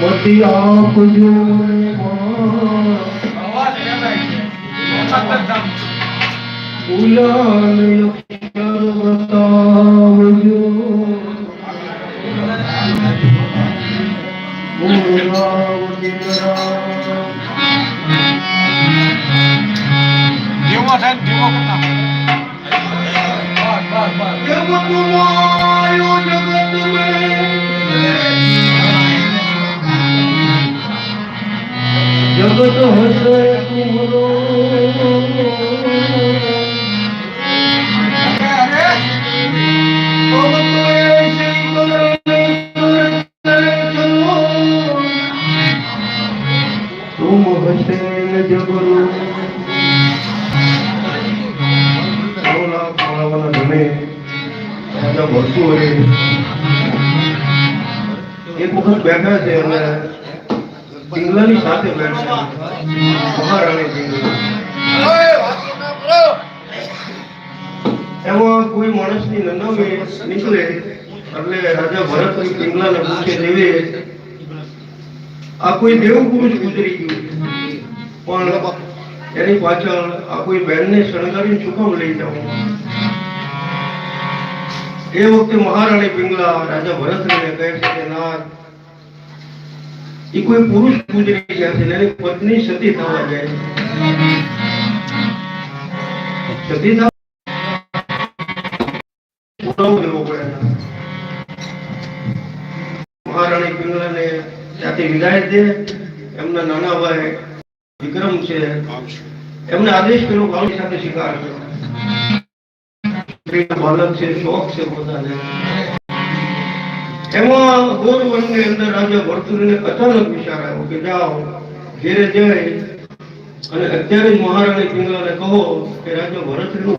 મતી આપજો રે માં. ઉલાલ અક્ષર બતાવજો મૂળરાવ દીકરા. જગતનો આયો જગત મેં. जगत हृदय तुम हसेन जगरू ખોળાવાના ધને રાજા ભરતું હોય. એક વખત બેઠા છે અને પિંગલાની સાથે બેઠા મહારાણી પિંગલા નીકળે, એટલે રાજા ભરત પિંગલાને પૂછે દેવે આ કોઈ દેવ પુરુષ ગુજરી ગયું. પણ એની પાછળ આ કોઈ બહેનને શણગારીને શું કામ લઈ જાઉં એ વખતે મહારાણી પિંગલા રાજા ભરતને કહે છે કે નાથ એ કોઈ પુરુષ ગુજરી ગયા છે ને એની પત્ની સતી થવા જાય છે. સતી થવા મહારાણી પિંગલાને ત્યાંથી વિદાય દે. એમના નાના ભાઈ વિક્રમ છે. એમને આદેશ કર્યો ગામની સાથે શિકાર કર્યો. શોખ છે પોતાને એમાં ગોર વનની અંદર રાજા ભરતુરીને અચાનક વિચાર આવ્યો કે જાઓ, ઘેરે જઈ અને અત્યારે મહારાણી પિંગલાને કહો કે રાજા ભરતનું